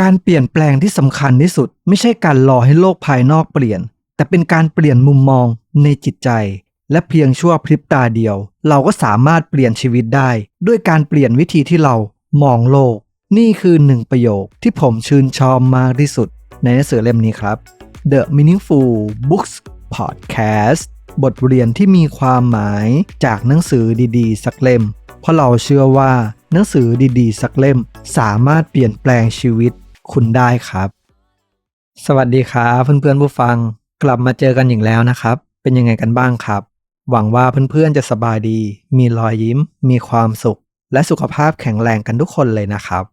การเปลี่ยนแปลงที่สำคัญที่สุด ไม่ใช่การรอให้โลกภายนอกเปลี่ยน แต่เป็นการเปลี่ยนมุมมองในจิตใจ และเพียงชั่วพริบตาเดียว เราก็สามารถเปลี่ยนชีวิตได้ ด้วยการเปลี่ยนวิธีที่เรามองโลก นี่คือหนึ่งประโยคที่ผมชื่นชอบมากที่สุด ในหนังสือเล่มนี้ครับ The Meaningful Books Podcast บทเรียนที่มีความหมายจากหนังสือดีๆ สักเล่ม เพราะเราเชื่อว่าหนังสือดีๆ สักเล่ม สามารถเปลี่ยนแปลงชีวิต คุณได้ครับ สวัสดีครับเพื่อนๆผู้ฟังกลับมาเจอกันอีกแล้วนะครับ เป็นยังไงกันบ้างครับ หวังว่าเพื่อนๆจะสบายดี มีรอยยิ้ม มีความสุข และสุขภาพแข็งแรงกันทุกคนเลยนะครับ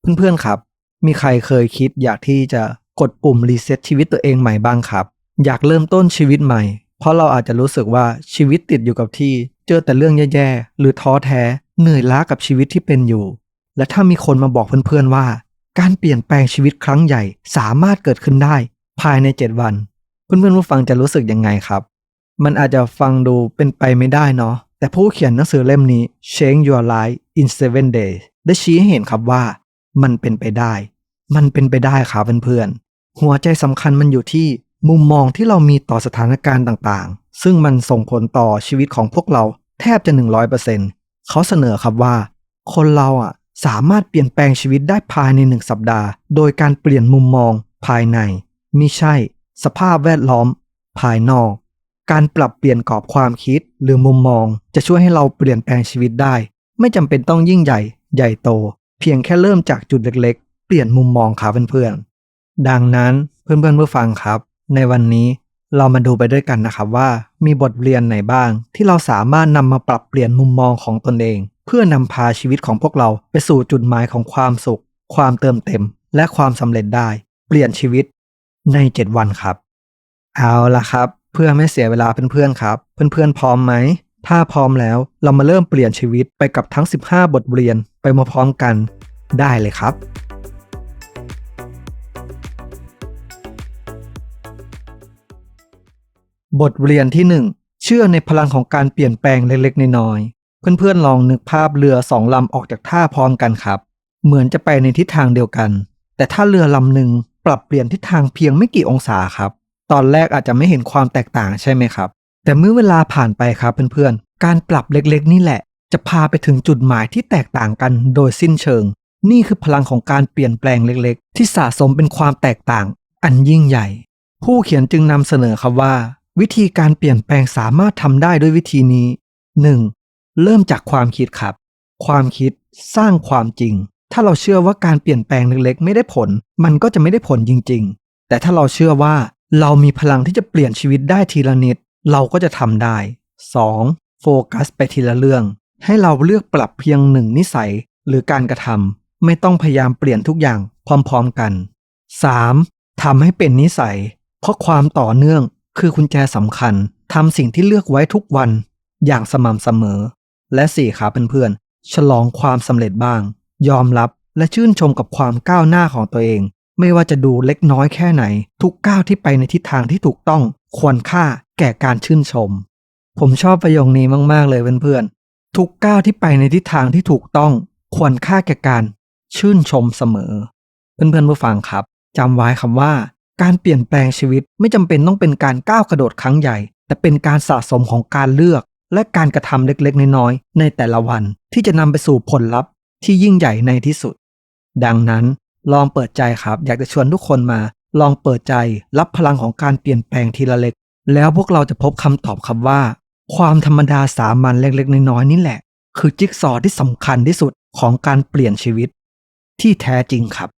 เพื่อนๆครับ มีใครเคยคิดอยากที่จะกดปุ่มรีเซ็ตชีวิตตัวเองใหม่บ้างครับ อยากเริ่มต้นชีวิตใหม่ เพราะเราอาจจะรู้สึกว่าชีวิตติดอยู่กับที่เจอแต่เรื่องแย่ๆหรือท้อแท้เหนื่อยล้ากับชีวิตที่เป็นอยู่ และถ้ามีคนมาบอกเพื่อนๆว่า การเปลี่ยนแปลงชีวิตครั้งใหญ่สามารถเกิดขึ้นได้ภายใน 7 วัน เพื่อนๆผู้ฟังจะรู้สึกยังไงครับ มันอาจจะฟังดูเป็นไปไม่ได้เนาะแต่ผู้เขียนหนังสือเล่มนี้ Change Your Life in 7 Days ได้ชี้ให้เห็นครับว่ามันเป็นไปได้ มันเป็นไปได้ครับเพื่อนๆหัวใจสำคัญมันอยู่ที่มุมมองที่เรามีต่อสถานการณ์ต่างๆ ซึ่งมันส่งผลต่อชีวิตของพวกเราแทบจะ 100%เขาเสนอครับว่า คนเราอะ สามารถเปลี่ยนแปลงชีวิตได้ภายในหนึ่งสัปดาห์ โดยการเปลี่ยนมุมมองภายในมิใช่ สภาพแวดล้อม ภายนอก การปรับเปลี่ยนกรอบความคิดหรือมุมมอง จะช่วยให้เราเปลี่ยนแปลงชีวิตได้ ไม่จำเป็นต้องยิ่งใหญ่ ใหญ่โต เพียงแค่เริ่มจากจุดเล็กๆ เปลี่ยนมุมมองครับเพื่อนๆดังนั้นเพื่อนๆผู้ฟังครับ ในวันนี้เรามาดูไปด้วยกันนะครับว่า มีบทเรียนไหนบ้าง ที่เราสามารถนำมาปรับเปลี่ยนมุมมองของตนเอง เพื่อนำพาชีวิตของพวกเราไปสู่จุดหมายของความสุข ความเติมเต็ม และความสำเร็จได้ เปลี่ยนชีวิตใน 7 วันครับ เอาละครับ เพื่อไม่เสียเวลาเพื่อนๆครับ เพื่อนๆพร้อมไหม ถ้าพร้อมแล้วเรามาเริ่มเปลี่ยนชีวิตไปกับทั้ง 15 บทเรียนไปมาพร้อมกันได้เลยครับบทเรียนที่ 1 เชื่อในพลังของการเปลี่ยนแปลงเล็กๆ น้อย เพื่อนๆลองนึกภาพเรือสองลำออกจากท่าพร้อมกันครับ เหมือนจะไปในทิศทางเดียวกัน แต่ถ้าเรือลำหนึ่งปรับเปลี่ยนทิศทางเพียงไม่กี่องศาครับ ตอนแรกอาจจะไม่เห็นความแตกต่างใช่ไหมครับ แต่เมื่อเวลาผ่านไปครับเพื่อนๆ การปรับเล็กๆ นี่แหละ จะพาไปถึงจุดหมายที่แตกต่างกันโดยสิ้นเชิง นี่คือพลังของการเปลี่ยนแปลงเล็กๆ ที่สะสมเป็นความแตกต่าง อันยิ่งใหญ่ ผู้เขียนจึงนำเสนอครับว่า วิธีการเปลี่ยนแปลงสามารถทำได้ด้วยวิธีนี้ 1. เริ่มจากความคิดครับ ความคิดสร้างความจริง ถ้าเราเชื่อว่าการเปลี่ยนแปลงเล็กๆ ไม่ได้ผล มันก็จะไม่ได้ผลจริง ๆ แต่ถ้าเราเชื่อว่าเรามีพลังที่จะเปลี่ยนชีวิตได้ทีละนิด เราก็จะทำได้ 2. โฟกัสไปทีละเรื่อง ให้เราเลือกปรับเพียงหนึ่งนิสัยหรือการกระทำไม่ต้องพยายามเปลี่ยนทุกอย่างพร้อมๆกัน 3. ทำให้เป็นนิสัย เพราะความต่อเนื่องคือกุญแจสำคัญทำสิ่งที่เลือกไว้ทุกวันอย่างสม่ำเสมอ และ 4ครับเพื่อนๆ ฉลองความสำเร็จบ้าง ยอมรับและชื่นชมกับความก้าวหน้าของตัวเอง ไม่ว่าจะดูเล็กน้อยแค่ไหน ทุกก้าวที่ไปในทิศทางที่ถูกต้องควรค่าแก่การชื่นชม ผมชอบประโยคนี้มากๆเลยเพื่อนๆ ทุกก้าวที่ไปในทิศทางที่ถูกต้อง ควรค่าแก่การชื่นชมเสมอ เพื่อนๆผู้ฟังครับจำไว้คำว่า การเปลี่ยนแปลงชีวิตไม่จำเป็นต้องเป็นการก้าวกระโดดครั้งใหญ่ แต่เป็นการสะสมของการเลือก และการกระทำเล็กๆ น้อยๆ ในแต่ละวันที่จะนำไปสู่ผลลัพธ์ที่ยิ่งใหญ่ในที่สุด ดังนั้นลองเปิดใจครับ อยากจะชวนทุกคนมา ลองเปิดใจรับพลังของการเปลี่ยนแปลงทีละเล็ก แล้วพวกเราจะพบคำตอบครับว่า ความธรรมดาสามัญเล็กๆ น้อยๆนี่แหละ คือจิ๊กซอว์ที่สำคัญที่สุดของการเปลี่ยนชีวิต ที่แท้จริงครับ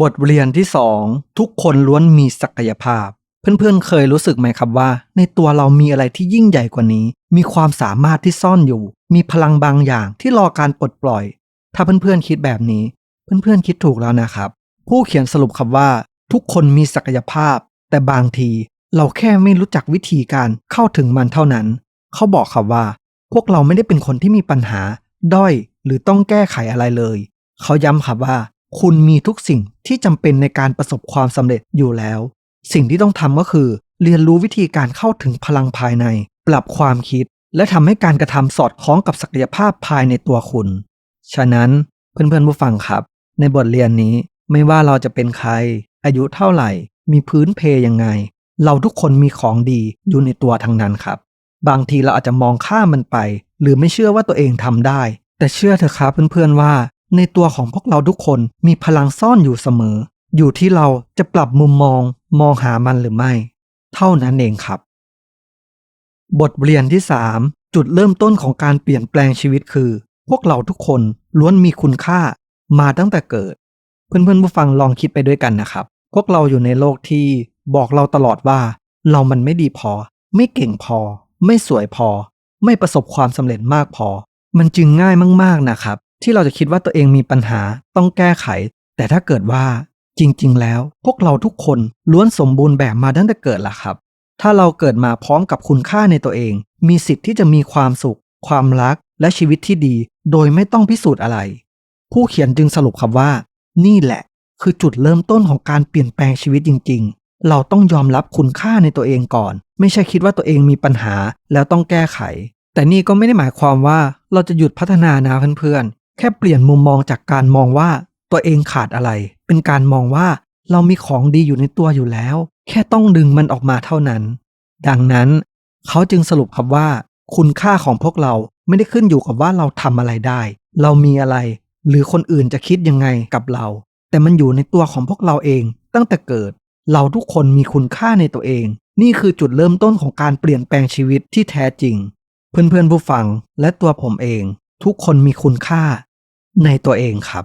บทเรียนที่ 2 ทุกคนล้วนมีศักยภาพ เพื่อนๆ เคยรู้สึกไหมครับว่า ในตัวเรามีอะไรที่ยิ่งใหญ่กว่านี้ มีความสามารถที่ซ่อนอยู่ มีพลังบางอย่างที่รอการปลดปล่อย ถ้าเพื่อนๆ คิดแบบนี้ เพื่อนๆ คิดถูกแล้วนะครับ ผู้เขียนสรุปครับว่า ทุกคนมีศักยภาพ แต่บางที เราแค่ไม่รู้จักวิธีการเข้าถึงมันเท่านั้น เขาบอกครับว่า พวกเราไม่ได้เป็นคนที่มีปัญหา ด้อยหรือต้องแก้ไขอะไรเลย เขาย้ำครับว่า คุณมีทุกสิ่งที่จำเป็นในการประสบความสำเร็จอยู่แล้ว สิ่งที่ต้องทำก็คือ เรียนรู้วิธีการเข้าถึงพลังภายใน ปรับความคิด และทำให้การกระทำสอดคล้องกับศักยภาพภายในตัวคุณ ฉะนั้นเพื่อนๆผู้ฟังครับ ในบทเรียนนี้ไม่ว่าเราจะเป็นใคร อายุเท่าไหร่ มีพื้นเพยังไง เราทุกคนมีของดีอยู่ในตัวทั้งนั้นครับ บางทีเราอาจจะมองข้ามมันไป หรือไม่เชื่อว่าตัวเองทำได้ แต่เชื่อเถอะครับเพื่อนๆว่า ในตัวของพวกเราทุกคนมีพลังซ่อนอยู่เสมอ อยู่ที่เราจะปรับมุมมอง มองหามันหรือไม่ เท่านั้นเองครับ บทเรียนที่ 3 จุดเริ่มต้นของการเปลี่ยนแปลงชีวิตคือ พวกเราทุกคนล้วนมีคุณค่ามาตั้งแต่เกิด เพื่อนๆผู้ฟังลองคิดไปด้วยกันนะครับ พวกเราอยู่ในโลกที่บอกเราตลอดว่า เรามันไม่ดีพอ ไม่เก่งพอ ไม่สวยพอ ไม่ประสบความสำเร็จมากพอ มันจึงง่ายมากๆนะครับ ที่เราจะคิดว่าตัวเองมีปัญหาต้องแก้ไข แต่ถ้าเกิดว่า จริงๆ แล้วพวกเราทุกคนล้วนสมบูรณ์แบบมาตั้งแต่เกิดล่ะครับ ถ้าเราเกิดมาพร้อมกับคุณค่าในตัวเอง มีสิทธิ์ที่จะมีความสุข ความรัก และชีวิตที่ดี โดยไม่ต้องพิสูจน์อะไร ผู้เขียนจึงสรุปครับว่า นี่แหละ คือจุดเริ่มต้นของการเปลี่ยนแปลงชีวิตจริง ๆ เราต้องยอมรับคุณค่าในตัวเองก่อน ไม่ใช่คิดว่าตัวเองมีปัญหาแล้วต้องแก้ไข แต่นี่ก็ไม่ได้หมายความว่าเราจะหยุดพัฒนานะเพื่อนๆแค่เปลี่ยนมุมมองจากการมองว่า ตัวเองขาดอะไร เป็นการมองว่าเรามีของดีอยู่ในตัวอยู่แล้ว แค่ต้องดึงมันออกมาเท่านั้น ดังนั้น เขาจึงสรุปครับว่า คุณค่าของพวกเราไม่ได้ขึ้นอยู่กับว่าเราทำอะไรได้ เรามีอะไร หรือคนอื่นจะคิดยังไงกับเรา แต่มันอยู่ในตัวของพวกเราเองตั้งแต่เกิด เราทุกคนมีคุณค่าในตัวเอง นี่คือจุดเริ่มต้นของการเปลี่ยนแปลงชีวิตที่แท้จริง เพื่อนๆผู้ฟังและตัวผมเอง ทุกคนมีคุณค่าในตัวเองครับ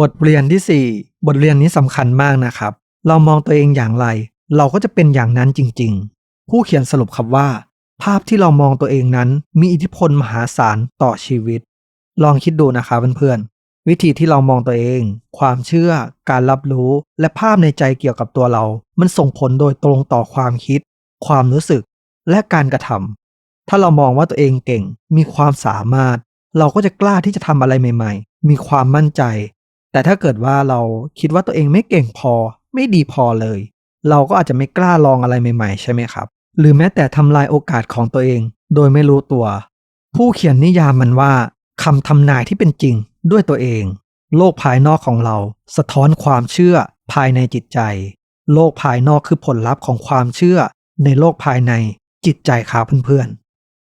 บทเรียนที่ 4 บทเรียนนี้สำคัญมากนะครับ เรามองตัวเองอย่างไร เราก็จะเป็นอย่างนั้นจริง ๆ ผู้เขียนสรุปครับว่า ภาพที่เรามองตัวเองนั้น มีอิทธิพลมหาศาลต่อชีวิต ลองคิดดูนะครับเพื่อนๆ วิธีที่เรามองตัวเอง ความเชื่อ การรับรู้ และภาพในใจเกี่ยวกับตัวเรา มันส่งผลโดยตรงต่อความคิด ความรู้สึก และการกระทำถ้าเรามองว่าตัวเองเก่ง มีความสามารถ เราก็จะกล้าที่จะทำอะไรใหม่ ๆ มีความมั่นใจ แต่ถ้าเกิดว่าเราคิดว่าตัวเองไม่เก่งพอ ไม่ดีพอเลย เราก็อาจจะไม่กล้าลองอะไรใหม่ๆ ใช่ไหมครับ หรือแม้แต่ทำลายโอกาสของตัวเอง โดยไม่รู้ตัว ผู้เขียนนิยามมันว่าคำทำนายที่เป็นจริงด้วยตัวเอง โลกภายนอกของเรา สะท้อนความเชื่อภายในจิตใจ โลกภายนอกคือผลลัพธ์ของความเชื่อ ในโลกภายในจิตใจครับเพื่อน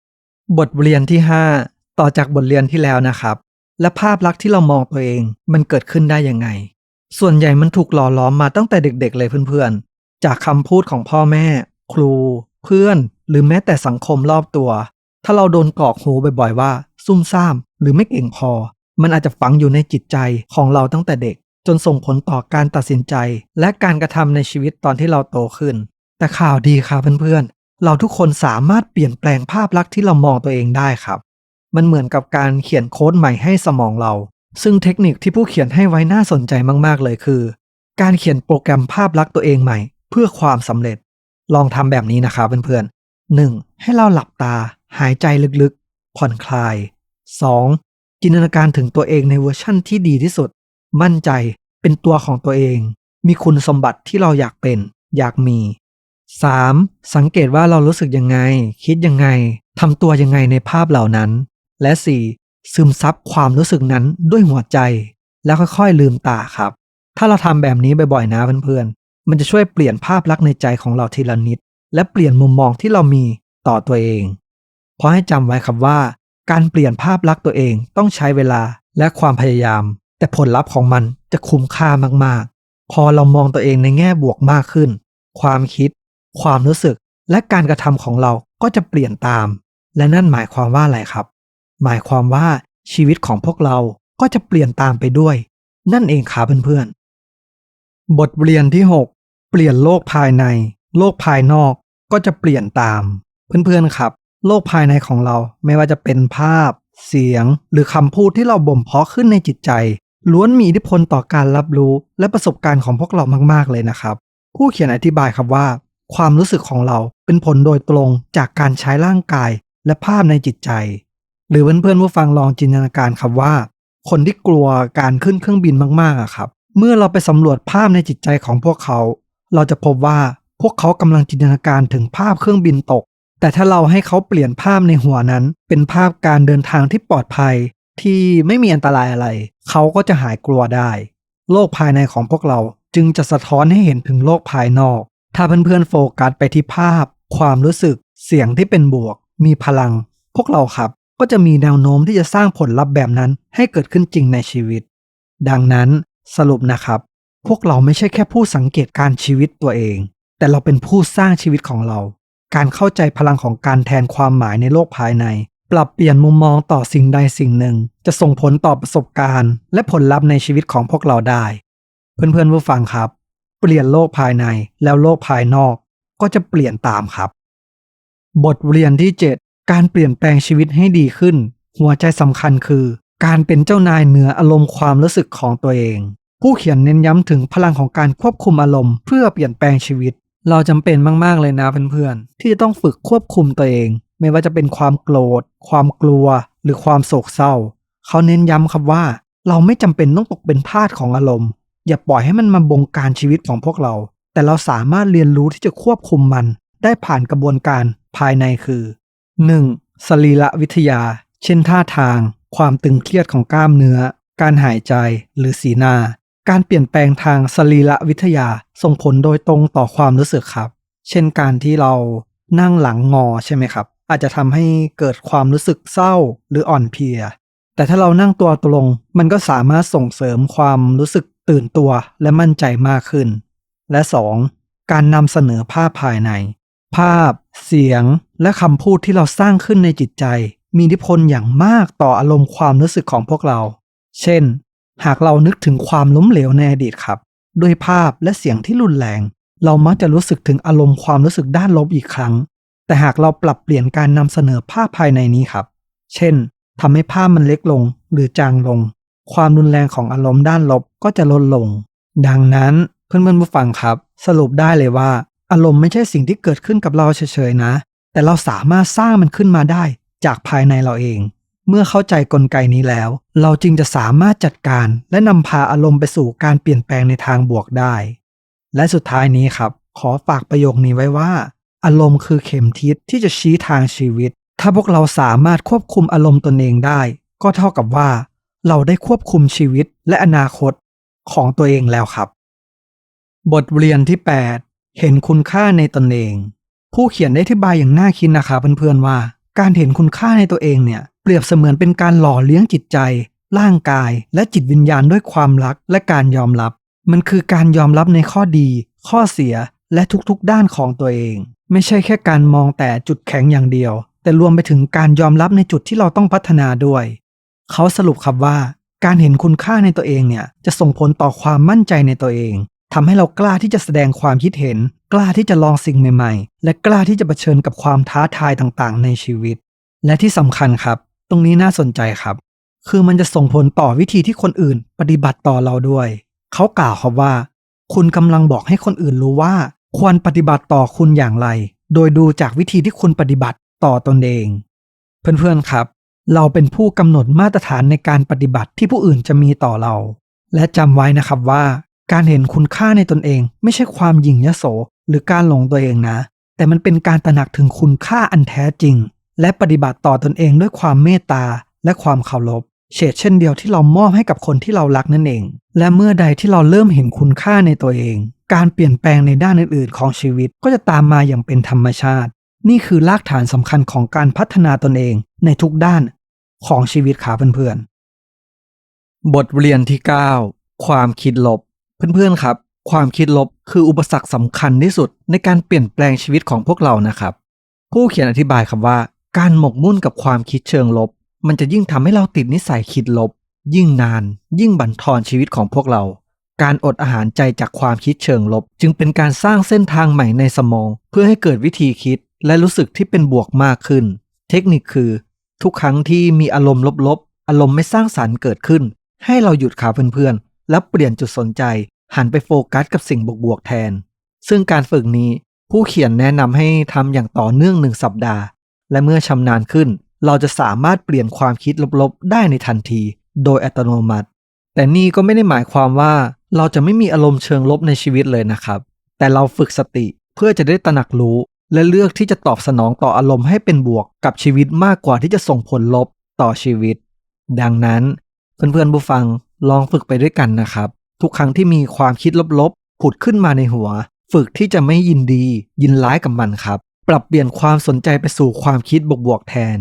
ๆบทเรียนที่ 5 ต่อจากบทเรียนที่แล้วนะครับ และภาพลักษณ์ที่เรามองตัวเอง มันเกิดขึ้นได้ยังไง ส่วนใหญ่มันถูกหล่อล้อมมาตั้งแต่เด็กๆเลยเพื่อนๆ จากคำพูดของพ่อแม่ ครู เพื่อน หรือแม้แต่สังคมรอบตัว ถ้าเราโดนกรอกหูบ่อยๆว่า ซุ่มซ่าม หรือไม่เก่งพอ มันอาจจะฝังอยู่ในจิตใจของเราตั้งแต่เด็ก จนส่งผลต่อการตัดสินใจ และการกระทำในชีวิตตอนที่เราโตขึ้น แต่ข่าวดีครับเพื่อนๆเราทุกคนสามารถเปลี่ยนแปลงภาพลักษณ์ที่เรามองตัวเองได้ครับ มันเหมือนกับการเขียนโค้ดใหม่ให้สมองเรา ซึ่งเทคนิคที่ผู้เขียนให้ไว้น่าสนใจมากๆเลยคือ การเขียนโปรแกรมภาพลักษณ์ตัวเองใหม่ เพื่อความสำเร็จ ลองทำแบบนี้นะครับเพื่อนๆ 1. ให้เราหลับตา หายใจลึกๆ ผ่อนคลาย 2. จินตนาการถึงตัวเองในเวอร์ชั่นที่ดีที่สุด มั่นใจเป็นตัวของตัวเอง มีคุณสมบัติที่เราอยากเป็น อยากมี 3. สังเกตว่าเรารู้สึกยังไง คิดยังไงทำตัวยังไงในภาพเหล่านั้น และ 4. ซึมซับความรู้สึกนั้นด้วยหัวใจ แล้วค่อยๆลืมตาครับ ถ้าเราทำแบบนี้บ่อยๆนะเพื่อนๆ มันจะช่วยเปลี่ยนภาพลักษณ์ในใจของเราทีละนิด และเปลี่ยนมุมมองที่เรามีต่อตัวเอง เพราะให้จำไว้ครับว่า การเปลี่ยนภาพลักษณ์ตัวเองต้องใช้เวลาและความพยายาม แต่ผลลัพธ์ของมันจะคุ้มค่ามากๆ พอเรามองตัวเองในแง่บวกมากขึ้น ความคิด ความรู้สึกและการกระทำของเราก็จะเปลี่ยนตาม และนั่นหมายความว่าอะไรครับ หมายความว่าชีวิตของพวกเราก็จะเปลี่ยนตามไปด้วย นั่นเองครับเพื่อนๆ บทเรียนที่ 6 เปลี่ยนโลกภายใน โลกภายนอกก็จะเปลี่ยนตาม เพื่อนๆครับ โลกภายในของเราไม่ว่าจะเป็นภาพ เสียง หรือคำพูดที่เราบ่มเพาะขึ้นในจิตใจ ล้วนมีอิทธิพลต่อการรับรู้และประสบการณ์ของพวกเรามากๆเลยนะครับ ผู้เขียนอธิบายครับว่า ความรู้สึกของเราเป็นผลโดยตรงจากการใช้ร่างกายและภาพในจิตใจ หรือเพื่อนๆผู้ฟังลองจินตนาการครับว่า คนที่กลัวการขึ้นเครื่องบินมากๆอะครับ เมื่อเราไปสำรวจภาพในจิตใจของพวกเขา เราจะพบว่าพวกเขากำลังจินตนาการถึงภาพเครื่องบินตก แต่ถ้าเราให้เขาเปลี่ยนภาพในหัวนั้น เป็นภาพการเดินทางที่ปลอดภัย ที่ไม่มีอันตรายอะไร เขาก็จะหายกลัวได้ โลกภายในของพวกเราจึงจะสะท้อนให้เห็นถึงโลกภายนอก ถ้าเพื่อนๆโฟกัสไปที่ภาพ ความรู้สึก เสียงที่เป็นบวก มีพลัง พวกเราครับ ก็จะมีแนวโน้มที่จะสร้างผลลัพธ์แบบนั้นให้เกิดขึ้นจริงในชีวิต ดังนั้นสรุปนะครับ พวกเราไม่ใช่แค่ผู้สังเกตการชีวิตตัวเอง แต่เราเป็นผู้สร้างชีวิตของเรา การเข้าใจพลังของการแทนความหมายในโลกภายใน ปรับเปลี่ยนมุมมองต่อสิ่งใดสิ่งหนึ่ง จะส่งผลต่อประสบการณ์ และผลลัพธ์ในชีวิตของพวกเราได้ เพื่อนๆผู้ฟังครับ เปลี่ยนโลกภายในแล้วโลกภายนอก ก็จะเปลี่ยนตามครับ บทเรียนที่ 7 การเปลี่ยนแปลงชีวิตให้ดีขึ้น หัวใจสำคัญคือ การเป็นเจ้านายเหนืออารมณ์ความรู้สึกของตัวเอง ผู้เขียนเน้นย้ำถึงพลังของการควบคุมอารมณ์เพื่อเปลี่ยนแปลงชีวิต เราจำเป็นมากๆเลยนะเพื่อนๆที่จะต้องฝึกควบคุมตัวเอง ไม่ว่าจะเป็นความโกรธ ความกลัว หรือความโศกเศร้า เขาเน้นย้ำครับว่า เราไม่จำเป็นต้องตกเป็นทาสของอารมณ์ อย่าปล่อยให้มันมาบงการชีวิตของพวกเรา แต่เราสามารถเรียนรู้ที่จะควบคุมมัน ได้ผ่านกระบวนการภายในคือ 1. สรีระวิทยา เช่นท่าทาง ความตึงเครียดของกล้ามเนื้อ การหายใจ หรือสีหน้า การเปลี่ยนแปลงทางสรีระวิทยาส่งผลโดยตรงต่อความรู้สึกครับ เช่นการที่เรานั่งหลังงอใช่ไหมครับ อาจจะทำให้เกิดความรู้สึกเศร้าหรืออ่อนเพลีย แต่ถ้าเรานั่งตัวตรง มันก็สามารถส่งเสริมความรู้สึกตื่นตัวและมั่นใจมากขึ้น และ 2. การนำเสนอภาพภายใน ภาพ เสียงและคำพูดที่เราสร้างขึ้นในจิตใจ มีอิทธิพลอย่างมากต่ออารมณ์ความรู้สึกของพวกเรา เช่น หากเรานึกถึงความล้มเหลวในอดีตครับ ด้วยภาพและเสียงที่รุนแรง เรามักจะรู้สึกถึงอารมณ์ความรู้สึกด้านลบอีกครั้ง แต่หากเราปรับเปลี่ยนการนำเสนอภาพภายในนี้ครับ เช่นทำให้ภาพมันเล็กลงหรือจางลง ความรุนแรงของอารมณ์ด้านลบก็จะลดลง ดังนั้นเพื่อนๆผู้ฟังครับ สรุปได้เลยว่า อารมณ์ไม่ใช่สิ่งที่เกิดขึ้นกับเราเฉยๆนะ แต่เราสามารถสร้างมันขึ้นมาได้จากภายในเราเอง เมื่อเข้าใจกลไกนี้แล้ว เราจึงจะสามารถจัดการ และนำพาอารมณ์ไปสู่การเปลี่ยนแปลงในทางบวกได้ และสุดท้ายนี้ครับ ขอฝากประโยคนี้ไว้ว่า อารมณ์คือเข็มทิศที่จะชี้ทางชีวิต ถ้าพวกเราสามารถควบคุมอารมณ์ตนเองได้ ก็เท่ากับว่า เราได้ควบคุมชีวิตและอนาคตของตัวเองแล้วครับ บทเรียนที่ 8 เห็นคุณค่าในตนเอง ผู้เขียนได้อธิบายอย่างน่าคิดนะคะเพื่อนๆว่า การเห็นคุณค่าในตัวเองเนี่ย เปรียบเสมือนเป็นการหล่อเลี้ยงจิตใจ ร่างกาย และจิตวิญญาณด้วยความรักและการยอมรับ มันคือการยอมรับในข้อดี ข้อเสียและทุกๆด้านของตัวเอง ไม่ใช่แค่การมองแต่จุดแข็งอย่างเดียว แต่รวมไปถึงการยอมรับในจุดที่เราต้องพัฒนาด้วย เขาสรุปครับว่า การเห็นคุณค่าในตัวเองเนี่ยจะส่งผลต่อความมั่นใจในตัวเอง ทำให้เรากล้าที่จะแสดงความคิดเห็น กล้าที่จะลองสิ่งใหม่ๆ และกล้าที่จะเผชิญกับความท้าทายต่างๆ ในชีวิต และที่สำคัญครับ ตรงนี้น่าสนใจครับ คือมันจะส่งผลต่อวิธีที่คนอื่น ปฏิบัติต่อเราด้วย เขากล่าวครับว่า คุณกำลังบอกให้คนอื่นรู้ว่า ควรปฏิบัติต่อคุณอย่างไร โดยดูจากวิธีที่คุณปฏิบัติต่อตนเอง เพื่อนๆครับ เราเป็นผู้กำหนดมาตรฐานในการปฏิบัติที่ผู้อื่นจะมีต่อเรา และจำไว้นะครับว่า การเห็นคุณค่าในตนเอง ไม่ใช่ความหยิ่งยโส หรือการหลงตัวเองนะ แต่มันเป็นการตระหนักถึงคุณค่าอันแท้จริง และปฏิบัติต่อตนเองด้วยความเมตตาและความเคารพเฉดเช่นเดียวที่เรามอบให้กับคนที่เรารักนั่นเอง และเมื่อใดที่เราเริ่มเห็นคุณค่าในตัวเอง การเปลี่ยนแปลงในด้านอื่นๆ ของชีวิตก็จะตามมาอย่างเป็นธรรมชาติ นี่คือรากฐานสำคัญของการพัฒนาตนเองในทุกด้านของชีวิตขาเพื่อนๆบทเรียนที่ 9 ความคิดลบ เพื่อนๆครับ ความคิดลบคืออุปสรรคสำคัญที่สุดในการเปลี่ยนแปลงชีวิตของพวกเรานะครับ ผู้เขียนอธิบายครับว่า การหมกมุ่นกับความคิดเชิงลบ มันจะยิ่งทำให้เราติดนิสัยคิดลบ ยิ่งนาน ยิ่งบั่นทอนชีวิตของพวกเรา การอดอาหารใจจากความคิดเชิงลบ จึงเป็นการสร้างเส้นทางใหม่ในสมอง เพื่อให้เกิดวิธีคิด และรู้สึกที่เป็นบวกมากขึ้น เทคนิคคือ ทุกครั้งที่มีอารมณ์ลบๆอารมณ์ไม่สร้างสารรค์เกิดขึ้น ให้เราหยุดขาเพื่อนๆ แล้วเปลี่ยนจุดสนใจหันไปโฟกัสกับสิ่งบวกๆแทน ซึ่งการฝึกนี้ผู้เขียนแนะนำให้ทำอย่างต่อเนื่องหนึ่งสัปดาห์ และเมื่อชำนาญขึ้น เราจะสามารถเปลี่ยนความคิดลบๆ ได้ในทันที โดยอัตโนมัติ แต่นี่ก็ไม่ได้หมายความว่าเราจะไม่มีอารมณ์เชิงลบในชีวิตเลยนะครับ แต่เราฝึกสติเพื่อจะได้ตระหนักรู้ และเลือกที่จะตอบสนองต่ออารมณ์ให้เป็นบวกกับชีวิตมากกว่าที่จะส่งผลลบต่อชีวิต ดังนั้นเพื่อนๆผู้ฟัง ลองฝึกไปด้วยกันนะครับ ทุกครั้งที่มีความคิดลบๆ ผุดขึ้นมาในหัว ฝึกที่จะไม่ยินดี ยินร้ายกับมันครับ ปรับเปลี่ยนความสนใจไปสู่ความคิดบวกๆแทน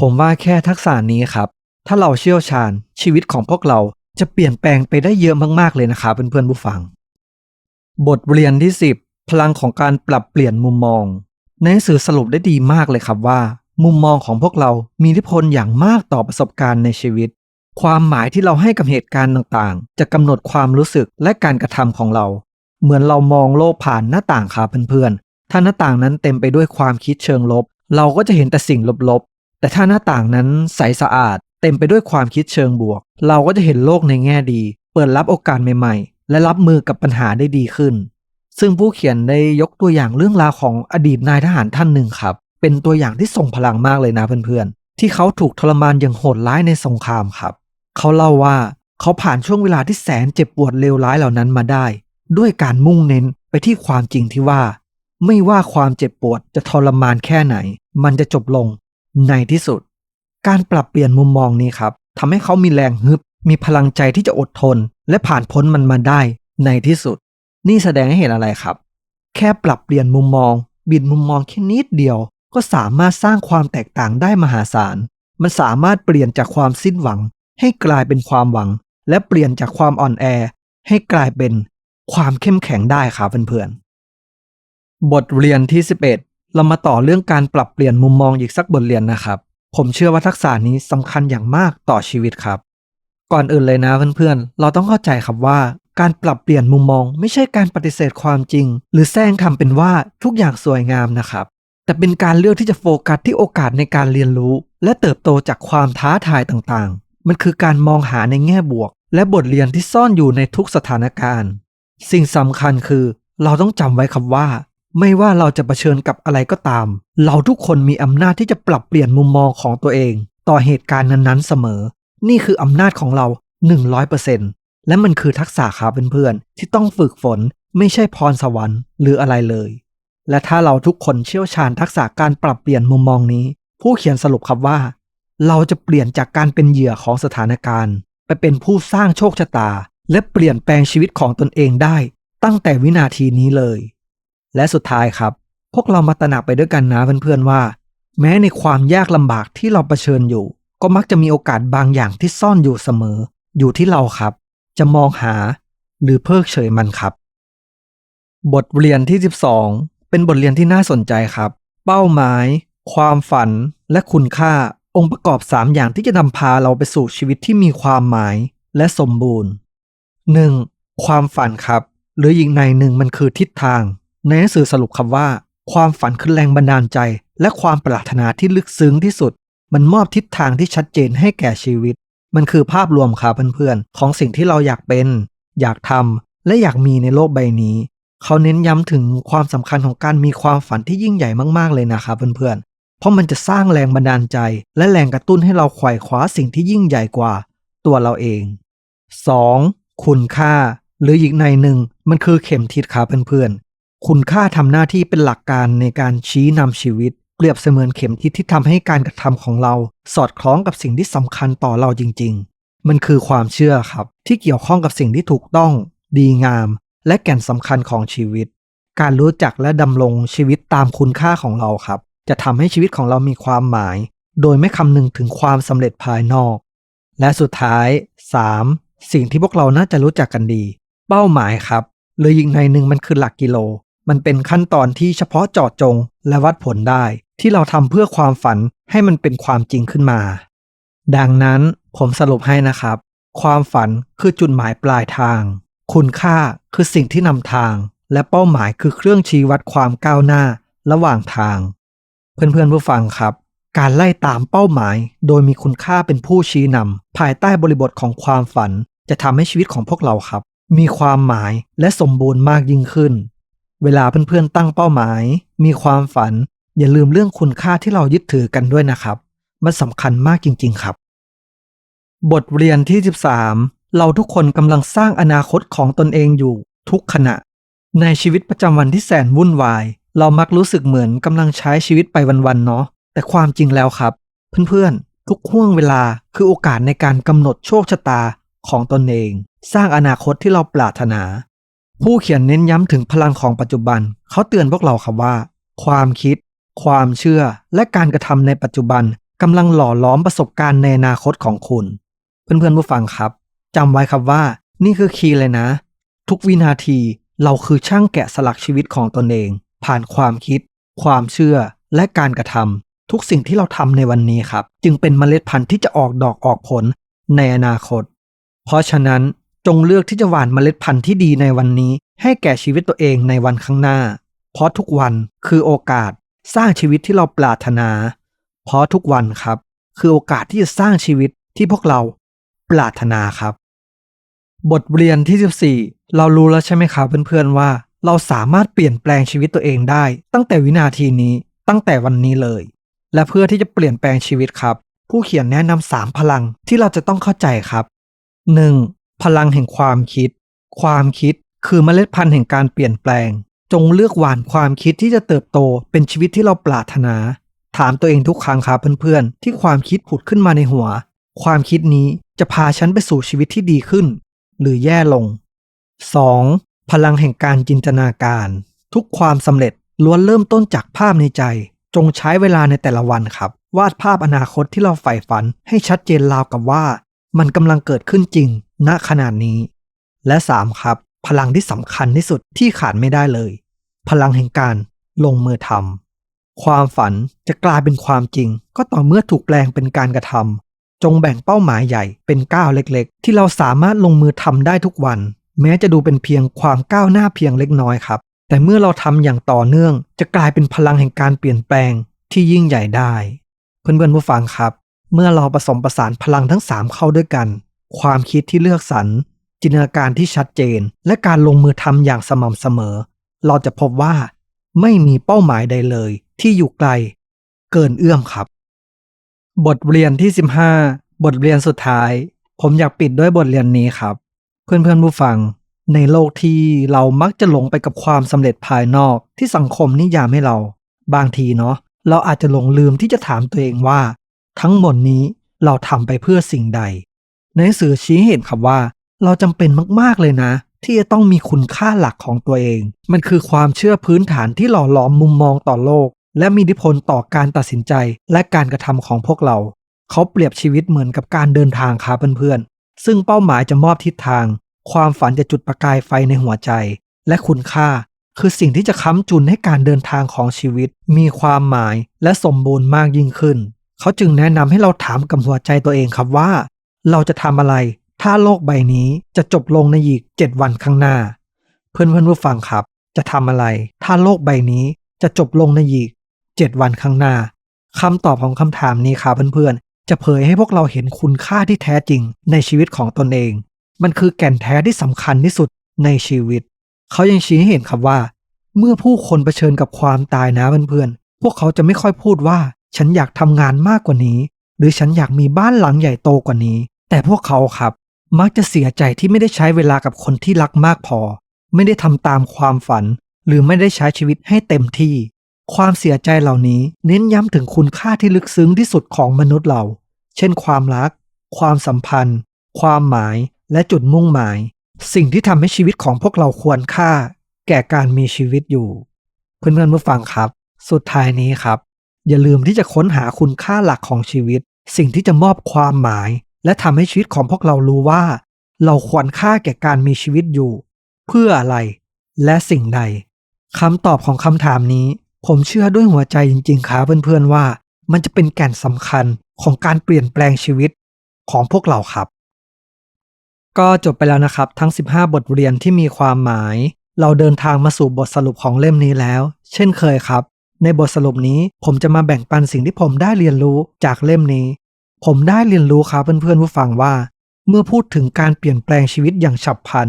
ผมว่าแค่ทักษะนี้ครับ ถ้าเราเชี่ยวชาญ ชีวิตของพวกเราจะเปลี่ยนแปลงไปได้เยอะมากๆเลยนะครับเพื่อนๆผู้ฟัง บทเรียนที่ 10 พลังของการปรับเปลี่ยนมุมมอง ในหนังสือสรุปได้ดีมากเลยครับว่า มุมมองของพวกเรามีอิทธิพลอย่างมากต่อประสบการณ์ในชีวิต ความหมายที่เราให้กับเหตุการณ์ต่างๆ จะกำหนดความรู้สึกและการกระทำของเรา เหมือนเรามองโลกผ่านหน้าต่างครับเพื่อนๆ ถ้าหน้าต่างนั้นเต็มไปด้วยความคิดเชิงลบ เราก็จะเห็นแต่สิ่งลบๆ แต่ถ้าหน้าต่างนั้นใสสะอาด เต็มไปด้วยความคิดเชิงบวก เราก็จะเห็นโลกในแง่ดี เปิดรับโอกาสใหม่ๆ และรับมือกับปัญหาได้ดีขึ้น ซึ่งผู้เขียนได้ยกตัวอย่างเรื่องราวของอดีตนายทหารท่านหนึ่งครับ เป็นตัวอย่างที่ทรงพลังมากเลยนะเพื่อนๆ ที่เขาถูกทรมานอย่างโหดร้ายในสงครามครับ เขาเล่าว่าเขาผ่านช่วงเวลาที่แสนเจ็บปวดเลวร้ายเหล่านั้นมาได้ ด้วยการมุ่งเน้นไปที่ความจริงที่ว่า ไม่ว่าความเจ็บปวดจะทรมานแค่ไหน มันจะจบลงในที่สุด การปรับเปลี่ยนมุมมองนี้ครับทำให้เขามีแรงฮึบ มีพลังใจที่จะอดทน และผ่านพ้นมันมาได้ ในที่สุด นี่แสดงให้เห็นอะไรครับ แค่ปรับเปลี่ยนมุมมอง บิดมุมมองแค่นิดเดียว ก็สามารถสร้างความแตกต่างได้มหาศาลมันสามารถเปลี่ยนจากความสิ้นหวัง ให้กลายเป็นความหวัง และเปลี่ยนจากความอ่อนแอ ให้กลายเป็นความเข้มแข็งได้ครับเพื่อนๆ บทเรียนที่ 11 เรามาต่อเรื่องการปรับเปลี่ยนมุมมองอีกสักบทเรียนนะครับ ผมเชื่อว่าทักษะนี้สำคัญอย่างมากต่อชีวิตครับ ก่อนอื่นเลยนะเพื่อนๆ เราต้องเข้าใจครับว่าการปรับเปลี่ยนมุมมอง ไม่ใช่การปฏิเสธความจริง หรือแซงทำเป็นว่าทุกอย่างสวยงามนะครับ แต่เป็นการเลือกที่จะโฟกัสที่โอกาสในการเรียนรู้ และเติบโตจากความท้าทายต่างๆ มันคือการมองหาในแง่บวก และบทเรียนที่ซ่อนอยู่ในทุกสถานการณ์ สิ่งสำคัญคือเราต้องจำไว้ครับว่า ไม่ว่าเราจะเผชิญกับอะไรก็ตาม เราทุกคนมีอำนาจที่จะปรับเปลี่ยนมุมมองของตัวเอง ต่อเหตุการณ์นั้นๆเสมอ นี่คืออำนาจของเรา 100%และมันคือทักษะครับเพื่อนๆที่ต้องฝึกฝนไม่ใช่พรสวรรค์หรืออะไรเลย และถ้าเราทุกคนเชี่ยวชาญทักษะการปรับเปลี่ยนมุมมองนี้ ผู้เขียนสรุปครับว่า เราจะเปลี่ยนจากการเป็นเหยื่อของสถานการณ์ ไปเป็นผู้สร้างโชคชะตา และเปลี่ยนแปลงชีวิตของตนเองได้ ตั้งแต่วินาทีนี้เลย และสุดท้ายครับ พวกเรามาตระหนักไปด้วยกันนะเพื่อนๆว่า แม้ในความยากลำบากที่เราเผชิญอยู่ ก็มักจะมีโอกาสบางอย่างที่ซ่อนอยู่เสมอ อยู่ที่เราครับ จะมองหา หรือเพิกเฉยมันครับ บทเรียนที่ 12 เป็นบทเรียนที่น่าสนใจครับ เป้าหมาย ความฝันและคุณค่า องค์ประกอบ 3 อย่างที่จะนำพาเราไปสู่ชีวิตที่มีความหมายและสมบูรณ์ 1. ความฝันครับ หรืออีกในหนึ่งมันคือทิศทาง ในหนังสือสรุปคำว่า ความฝันคือแรงบันดาลใจ และความปรารถนาที่ลึกซึ้งที่สุด มันมอบทิศทางที่ชัดเจนให้แก่ชีวิต มันคือภาพรวมครับเพื่อนๆของสิ่งที่เราอยากเป็น อยากทำและอยากมีในโลกใบนี้ เขาเน้นย้ำถึงความสำคัญของการมีความฝันที่ยิ่งใหญ่มากๆเลยนะครับเพื่อน เพราะมันจะสร้างแรงบันดาลใจ และแรงกระตุ้นให้เราไขว่คว้าสิ่งที่ยิ่งใหญ่กว่าตัวเราเอง 2. คุณค่า หรืออีกในหนึ่งมันคือเข็มทิศครับเพื่อนๆ คุณค่าทำหน้าที่เป็นหลักการในการชี้นำชีวิต เปรียบเสมือนเข็มทิศที่ทำให้การกระทำของเรา สอดคล้องกับสิ่งที่สำคัญต่อเราจริง ๆ มันคือความเชื่อครับ ที่เกี่ยวข้องกับสิ่งที่ถูกต้อง ดีงาม และแก่นสำคัญของชีวิต การรู้จักและดำรงชีวิตตามคุณค่าของเราครับ จะทำให้ชีวิตของเรามีความหมาย โดยไม่คำนึงถึงความสำเร็จภายนอก และสุดท้าย 3. สิ่งที่พวกเราน่าจะรู้จักกันดี เป้าหมายครับหรืออีกในหนึ่งมันคือหลักกิโล มันเป็นขั้นตอนที่เฉพาะเจาะจงและวัดผลได้ ที่เราทำเพื่อความฝันให้มันเป็นความจริงขึ้นมา ดังนั้นผมสรุปให้นะครับ ความฝันคือจุดหมายปลายทาง คุณค่าคือสิ่งที่นำทาง และเป้าหมายคือเครื่องชี้วัดความก้าวหน้าระหว่างทาง เพื่อนๆผู้ฟังครับ การไล่ตามเป้าหมาย โดยมีคุณค่าเป็นผู้ชี้นำภายใต้บริบทของความฝัน จะทำให้ชีวิตของพวกเราครับ มีความหมายและสมบูรณ์มากยิ่งขึ้น เวลาเพื่อนๆตั้งเป้าหมาย มีความฝัน อย่าลืมเรื่องคุณค่าที่เรายึดถือกันด้วยนะครับ มันสำคัญมากจริง ๆ ครับ บทเรียนที่ 13 เราทุกคนกำลังสร้างอนาคตของตนเองอยู่ทุกขณะ ในชีวิตประจำวันที่แสนวุ่นวาย เรามักรู้สึกเหมือนกำลังใช้ชีวิตไปวันๆเนาะแต่ความจริงแล้วครับ เพื่อนๆ ทุกห่วงเวลาคือโอกาสในการกำหนดโชคชะตาของตนเอง สร้างอนาคตที่เราปรารถนา ผู้เขียนเน้นย้ำถึงพลังของปัจจุบัน เขาเตือนพวกเราครับว่า ความคิด ความเชื่อ และการกระทำในปัจจุบันกำลังหล่อล้อมประสบการณ์ในอนาคตของคุณ เพื่อนๆผู้ฟังครับจำไว้ครับว่า นี่คือคีย์เลยนะ ทุกวินาทีเราคือช่างแกะสลักชีวิตของตนเอง ผ่านความคิด ความเชื่อ และการกระทำทุกสิ่งที่เราทำในวันนี้ครับ จึงเป็นเมล็ดพันธุ์ที่จะออกดอกออกผลในอนาคต เพราะฉะนั้นจงเลือกที่จะหว่านเมล็ดพันธุ์ที่ดีในวันนี้ ให้แก่ชีวิตตัวเองในวันข้างหน้า เพราะทุกวันคือโอกาสสร้างชีวิตที่เราปรารถนา เพราะทุกวันครับ คือโอกาสที่จะสร้างชีวิตที่พวกเราปรารถนาครับ บทเรียนที่ 14 เรารู้แล้วใช่ไหมครับเพื่อนๆว่า เราสามารถเปลี่ยนแปลงชีวิตตัวเองได้ ตั้งแต่วินาทีนี้ตั้งแต่วันนี้เลย และเพื่อที่จะเปลี่ยนแปลงชีวิตครับ ผู้เขียนแนะนำสามพลังที่เราจะต้องเข้าใจครับ 1. พลังแห่งความคิด ความคิดคือเมล็ดพันธุ์แห่งการเปลี่ยนแปลง จงเลือกหว่านความคิดที่จะเติบโตเป็นชีวิตที่เราปรารถนา ถามตัวเองทุกครั้งครับเพื่อนๆ ที่ความคิดผุดขึ้นมาในหัว ความคิดนี้จะพาฉันไปสู่ชีวิตที่ดีขึ้น หรือแย่ลง 2. พลังแห่งการจินตนาการ ทุกความสำเร็จล้วนเริ่มต้นจากภาพในใจ จงใช้เวลาในแต่ละวันครับ วาดภาพอนาคตที่เราใฝ่ฝันให้ชัดเจนราวกับว่า มันกำลังเกิดขึ้นจริง ณขณะนี้ และ 3. ครับ พลังที่สำคัญที่สุดที่ขาดไม่ได้เลย พลังแห่งการลงมือทำความฝันจะกลายเป็นความจริง ก็ต่อเมื่อถูกแปลงเป็นการกระทำจงแบ่งเป้าหมายใหญ่เป็นก้าวเล็กๆ ที่เราสามารถลงมือทำได้ทุกวัน แม้จะดูเป็นเพียงความก้าวหน้าเพียงเล็กน้อยครับ แต่เมื่อเราทำอย่างต่อเนื่อง จะกลายเป็นพลังแห่งการเปลี่ยนแปลงที่ยิ่งใหญ่ได้ เพื่อนๆผู้ฟังครับ เมื่อเราผสมประสานพลังทั้ง 3 เข้าด้วยกัน ความคิดที่เลือกสรรจินตนาการที่ชัดเจน และการลงมือทำอย่างสม่ำเสมอ เราจะพบว่า ไม่มีเป้าหมายใดเลย ที่อยู่ไกล เกินเอื้อมครับ บทเรียนที่ 15 บทเรียนสุดท้าย ผมอยากปิดด้วยบทเรียนนี้ครับ เพื่อนๆผู้ฟัง ในโลกที่เรามักจะหลงไปกับความสำเร็จภายนอกที่สังคมนิยามให้เรา บางทีเนาะเราอาจจะหลงลืมที่จะถามตัวเองว่า ทั้งหมดนี้เราทำไปเพื่อสิ่งใด ในหนังสือชี้เห็นครับว่า เราจำเป็นมากๆเลยนะ ที่จะต้องมีคุณค่าหลักของตัวเอง มันคือความเชื่อพื้นฐานที่หล่อหลอมมุมมองต่อโลก และมีอิทธิพลต่อการตัดสินใจและการกระทำของพวกเรา เขาเปรียบชีวิตเหมือนกับการเดินทางครับเพื่อน ซึ่งเป้าหมายจะมอบทิศทาง ความฝันจะจุดประกายไฟในหัวใจ และคุณค่า คือสิ่งที่จะค้ำจุนให้การเดินทางของชีวิต มีความหมายและสมบูรณ์มากยิ่งขึ้น เขาจึงแนะนำให้เราถามกับหัวใจตัวเองครับว่า เราจะทำอะไร ถ้าโลกใบนี้จะจบลงในอีก 7 วันข้างหน้า เพื่อนเพื่อนผู้ฟังครับ จะทำอะไร ถ้าโลกใบนี้จะจบลงในอีก 7 วันข้างหน้าคำตอบของคำถามนี้ครับเพื่อน จะเผยให้พวกเราเห็นคุณค่าที่แท้จริงในชีวิตของตนเอง มันคือแก่นแท้ที่สำคัญที่สุดในชีวิต เขายังชี้ให้เห็นครับว่า เมื่อผู้คนเผชิญกับความตายนะเพื่อนๆ พวกเขาจะไม่ค่อยพูดว่า ฉันอยากทำงานมากกว่านี้ หรือฉันอยากมีบ้านหลังใหญ่โตกว่านี้ แต่พวกเขาครับ มักจะเสียใจที่ไม่ได้ใช้เวลากับคนที่รักมากพอ ไม่ได้ทำตามความฝัน หรือไม่ได้ใช้ชีวิตให้เต็มที่ ความเสียใจเหล่านี้เน้นย้ำถึงคุณค่าที่ลึกซึ้งที่สุดของมนุษย์เรา เช่น ความรัก ความสัมพันธ์ ความหมาย และจุดมุ่งหมาย สิ่งที่ทำให้ชีวิตของพวกเราควรค่า แก่การมีชีวิตอยู่ เพื่อนๆผู้ฟังครับ สุดท้ายนี้ครับ อย่าลืมที่จะค้นหาคุณค่าหลักของชีวิต สิ่งที่จะมอบความหมาย และทำให้ชีวิตของพวกเรารู้ว่า เราควรค่าแก่การมีชีวิตอยู่ เพื่ออะไร และสิ่งใดคำตอบของคำถามนี้ ผมเชื่อด้วยหัวใจจริงๆครับเพื่อนๆว่า มันจะเป็นแก่นสำคัญของการเปลี่ยนแปลงชีวิตของพวกเราครับ ก็จบไปแล้วนะครับ ทั้ง 15 บทเรียนที่มีความหมาย เราเดินทางมาสู่บทสรุปของเล่มนี้แล้ว เช่นเคยครับ ในบทสรุปนี้ผมจะมาแบ่งปันสิ่งที่ผมได้เรียนรู้จากเล่มนี้ ผมได้เรียนรู้ครับเพื่อนๆผู้ฟังว่า เมื่อพูดถึงการเปลี่ยนแปลงชีวิตอย่างฉับพลัน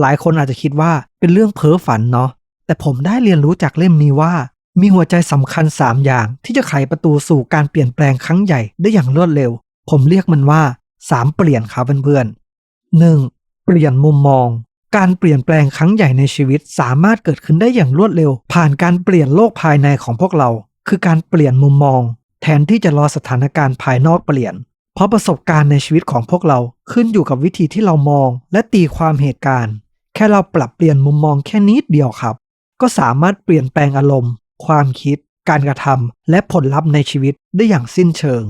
หลายคนอาจจะคิดว่าเป็นเรื่องเพ้อฝันเนาะแต่ผมได้เรียนรู้จากเล่มนี้ว่า มีหัวใจสำคัญ 3 อย่าง ที่จะไขประตูสู่การเปลี่ยนแปลงครั้งใหญ่ได้อย่างรวดเร็ว ผมเรียกมันว่า 3 เปลี่ยนครับเพื่อนๆ 1. เปลี่ยนมุมมอง การเปลี่ยนแปลงครั้งใหญ่ในชีวิตสามารถเกิดขึ้นได้อย่างรวดเร็ว ผ่านการเปลี่ยนโลกภายในของพวกเรา คือการเปลี่ยนมุมมอง แทนที่จะรอสถานการณ์ภายนอกเปลี่ยน เพราะประสบการณ์ในชีวิตของพวกเราขึ้นอยู่กับวิธีที่เรามอง และตีความเหตุการณ์ แค่เราปรับเปลี่ยนมุมมองแค่นิดเดียวครับ ก็สามารถเปลี่ยนแปลงอารมณ์ ความคิด การกระทำและผลลัพธ์ในชีวิตได้อย่างสิ้นเชิง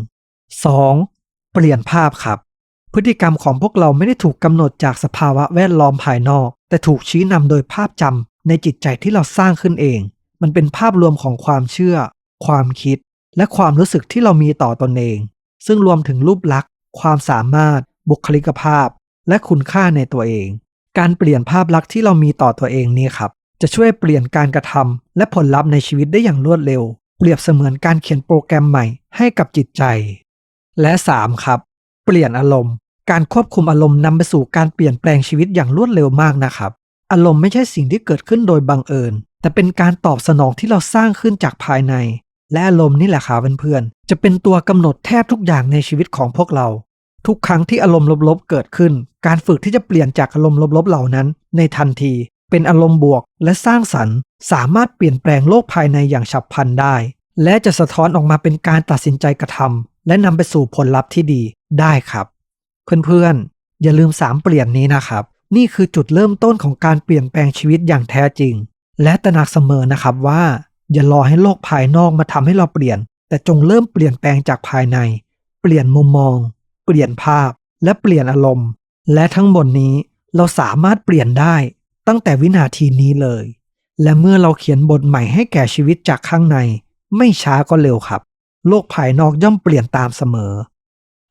2. เปลี่ยนภาพครับ พฤติกรรมของพวกเราไม่ได้ถูกกำหนดจากสภาวะแวดล้อมภายนอก แต่ถูกชี้นำโดยภาพจำในจิตใจที่เราสร้างขึ้นเอง มันเป็นภาพรวมของความเชื่อ ความคิด และความรู้สึกที่เรามีต่อตนเอง ซึ่งรวมถึงรูปลักษณ์ ความสามารถ บุคลิกภาพ และคุณค่าในตัวเอง การเปลี่ยนภาพลักษณ์ที่เรามีต่อตัวเองนี้ครับ จะช่วยเปลี่ยนการกระทำและผลลัพธ์ในชีวิตได้อย่างรวดเร็ว เปรียบเสมือนการเขียนโปรแกรมใหม่ให้กับจิตใจ และ 3. ครับ เปลี่ยนอารมณ์ การควบคุมอารมณ์นำไปสู่การเปลี่ยนแปลงชีวิตอย่างรวดเร็วมากนะครับ อารมณ์ไม่ใช่สิ่งที่เกิดขึ้นโดยบังเอิญ แต่เป็นการตอบสนองที่เราสร้างขึ้นจากภายใน และอารมณ์นี่แหละครับเพื่อนๆจะเป็นตัวกำหนดแทบทุกอย่างในชีวิตของพวกเราทุกครั้งที่อารมณ์ลบๆ เกิดขึ้น การฝึกที่จะเปลี่ยนจากอารมณ์ลบๆ เหล่านั้น ในทันที เป็นอารมณ์บวกและสร้างสรรค์ สามารถเปลี่ยนแปลงโลกภายในอย่างฉับพลันได้ และจะสะท้อนออกมาเป็นการตัดสินใจกระทำและนำไปสู่ผลลัพธ์ที่ดีได้ครับ เพื่อนๆ อย่าลืมสามเปลี่ยนนี้นะครับ นี่คือจุดเริ่มต้นของการเปลี่ยนแปลงชีวิตอย่างแท้จริง และตระหนักเสมอนะครับว่า อย่ารอให้โลกภายนอกมาทำให้เราเปลี่ยน แต่จงเริ่มเปลี่ยนแปลงจากภายใน เปลี่ยนมุมมอง เปลี่ยนภาพ และเปลี่ยนอารมณ์ และทั้งหมดนี้เราสามารถเปลี่ยนได้ ตั้งแต่วินาทีนี้เลย และเมื่อเราเขียนบทใหม่ให้แก่ชีวิตจากข้างใน ไม่ช้าก็เร็วครับ โลกภายนอกย่อมเปลี่ยนตามเสมอ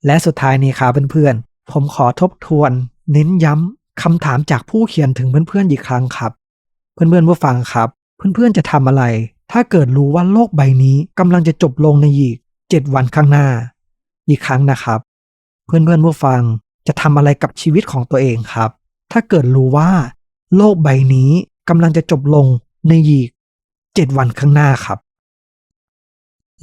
และสุดท้ายนี้ครับเพื่อนๆ ผมขอทบทวน เน้นย้ำคำถามจากผู้เขียนถึงเพื่อนๆอีกครั้งครับ เพื่อนๆผู้ฟังครับ เพื่อนๆจะทำอะไร ถ้าเกิดรู้ว่าโลกใบนี้กำลังจะจบลงในอีกเจ็ดวันข้างหน้า อีกครั้งนะครับ เพื่อนๆผู้ฟังจะทำอะไรกับชีวิตของตัวเองครับ ถ้าเกิดรู้ว่า โลกใบนี้กำลังจะจบลงในอีกเจ็ดวันข้างหน้าครับ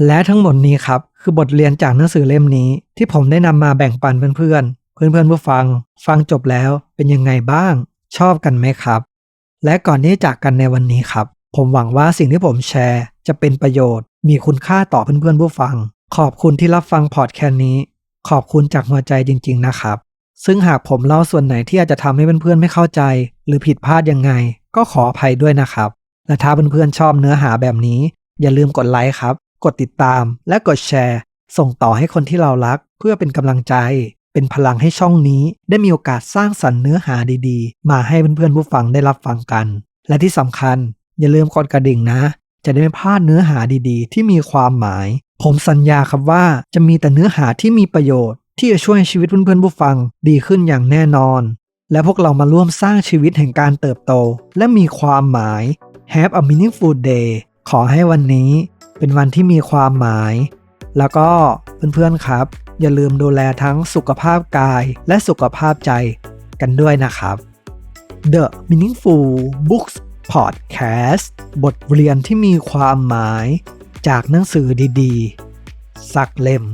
และทั้งหมดนี้ครับ คือบทเรียนจากหนังสือเล่มนี้ ที่ผมได้นำมาแบ่งปันเพื่อนๆ เพื่อนๆผู้ฟัง ฟังจบแล้วเป็นยังไงบ้าง ชอบกันไหมครับ และก่อนที่จะจากกันในวันนี้ครับ ผมหวังว่าสิ่งที่ผมแชร์ จะเป็นประโยชน์ มีคุณค่าต่อเพื่อนๆผู้ฟัง ขอบคุณที่รับฟังพอดแคสต์นี้ ขอบคุณจากหัวใจจริง ๆ นะครับ ซึ่งหากผมเล่าส่วนไหนที่อาจจะทำให้เพื่อนๆไม่เข้าใจ หรือผิดพลาดยังไง ก็ขออภัยด้วยนะครับ และถ้าเพื่อนๆชอบเนื้อหาแบบนี้ อย่าลืมกดไลค์ครับ กดติดตาม และกดแชร์ ส่งต่อให้คนที่เรารัก เพื่อเป็นกำลังใจ เป็นพลังให้ช่องนี้ ได้มีโอกาสสร้างสรรค์เนื้อหาดีๆ มาให้เพื่อนๆผู้ฟังได้รับฟังกัน และที่สำคัญ อย่าลืมกดกระดิ่งนะ จะได้ไม่พลาดเนื้อหาดีๆ ที่มีความหมาย ผมสัญญาครับว่าจะมีแต่เนื้อหาที่มีประโยชน์ ที่จะช่วยให้ชีวิตเพื่อนๆผู้ฟังดีขึ้นอย่างแน่นอน และพวกเรามาร่วมสร้างชีวิตแห่งการเติบโต และมีความหมาย Have a meaningful day ขอให้วันนี้เป็นวันที่มีความหมาย แล้วก็เพื่อนๆครับ อย่าลืมดูแลทั้งสุขภาพกายและสุขภาพใจกันด้วยนะครับ The Meaningful Books Podcast บทเรียนที่มีความหมายจากหนังสือดีๆ สักเล่ม